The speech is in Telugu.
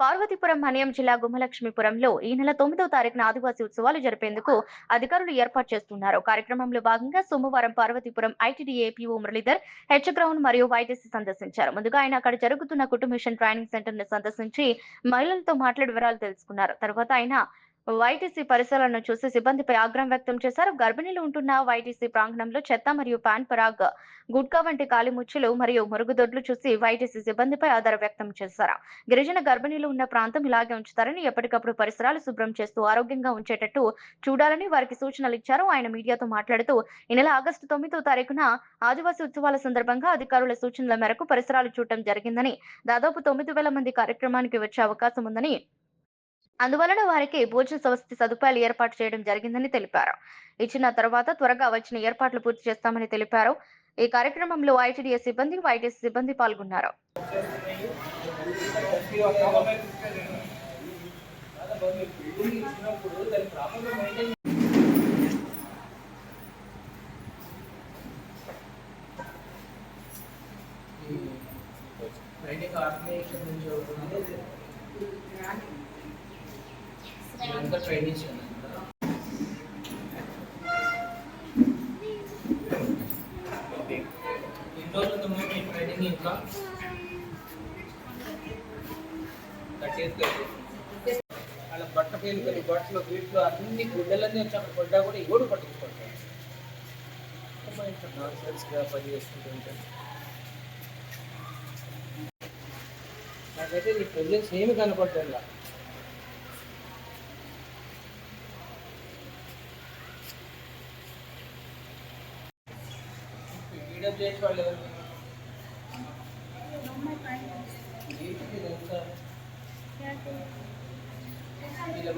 పార్వతీపురం మన్యం జిల్లా గుమ్మలక్ష్మీపురంలో ఈ నెల తొమ్మిదవ తారీఖున ఆదివాసీ ఉత్సవాలు జరిపేందుకు అధికారులు ఏర్పాటు చేస్తున్నారు. కార్యక్రమంలో భాగంగా సోమవారం Parvathipuram ITDA PO Muralidhar H ground మరియు వైటీసీ సందర్శించారు. ముందుగా ఆయన అక్కడ జరుగుతున్న కుటుంబ మిషన్ ట్రైనింగ్ సెంటర్ను సందర్శించి మహిళలతో మాట్లాడి వివరాలు తెలుసుకున్నారు. తర్వాత ఆయన వైటీసీ పరిసరాలను చూసి సిబ్బందిపై ఆగ్రహం వ్యక్తం చేశారు. గర్భిణీలు ఉంటున్న వైటీసీ ప్రాంగణంలో చెత్త మరియు పాన్ పరాగ్ గుట్కా వంటి కాలిముచ్చులు మరియు మురుగుదొడ్లు చూసి వైటీసీ సిబ్బందిపై ఆధార వ్యక్తం చేశారు. గిరిజన గర్భిణీలు ఉన్న ప్రాంతం ఇలాగే ఉంచుతారని ఎప్పటికప్పుడు పరిసరాలు శుభ్రం చేస్తూ ఆరోగ్యంగా ఉంచేటట్టు చూడాలని వారికి సూచనలు ఇచ్చారు. ఆయన మీడియాతో మాట్లాడుతూ ఈ నెల ఆగస్టు తొమ్మిదో తారీఖున ఆదివాసీ ఉత్సవాల సందర్భంగా అధికారుల సూచనల మేరకు పరిసరాలు చూడటం జరిగిందని దాదాపు తొమ్మిది వేల మంది కార్యక్రమానికి వచ్చే అవకాశం ఉందని అందువలన వారికి భోజన వసతి సదుపాయాలు ఏర్పాటు చేయడం జరిగిందని తెలిపారు. ఇచ్చిన తర్వాత త్వరగా వచ్చిన ఏర్పాట్లు పూర్తి చేస్తామని తెలిపారు. ఈ కార్యక్రమంలో ఐటీడీఎస్ సిబ్బంది వైటీఎస్ సిబ్బంది పాల్గొన్నారు. ట్రైనింగ్ ఆర్గనైజేషన్ నుంచి ట్రైనింగ్ ఇంకా కట్టేసుకోవాలి వాళ్ళ బట్ట పేలుకలు బట్టలు వీటిలో అన్ని గుడ్డలన్నీ వచ్చి అక్కడ పడ్డా కూడా ఎవడు పట్టించుకుంటారు పని చేసుకుంటూ ఉంటారు నాకైతే ఈ ప్రజెన్స్ ఏమి కనపడుతుందా వీడియో చేసి వాళ్ళు ఎవరు ఇదంతా? వీళ్ళ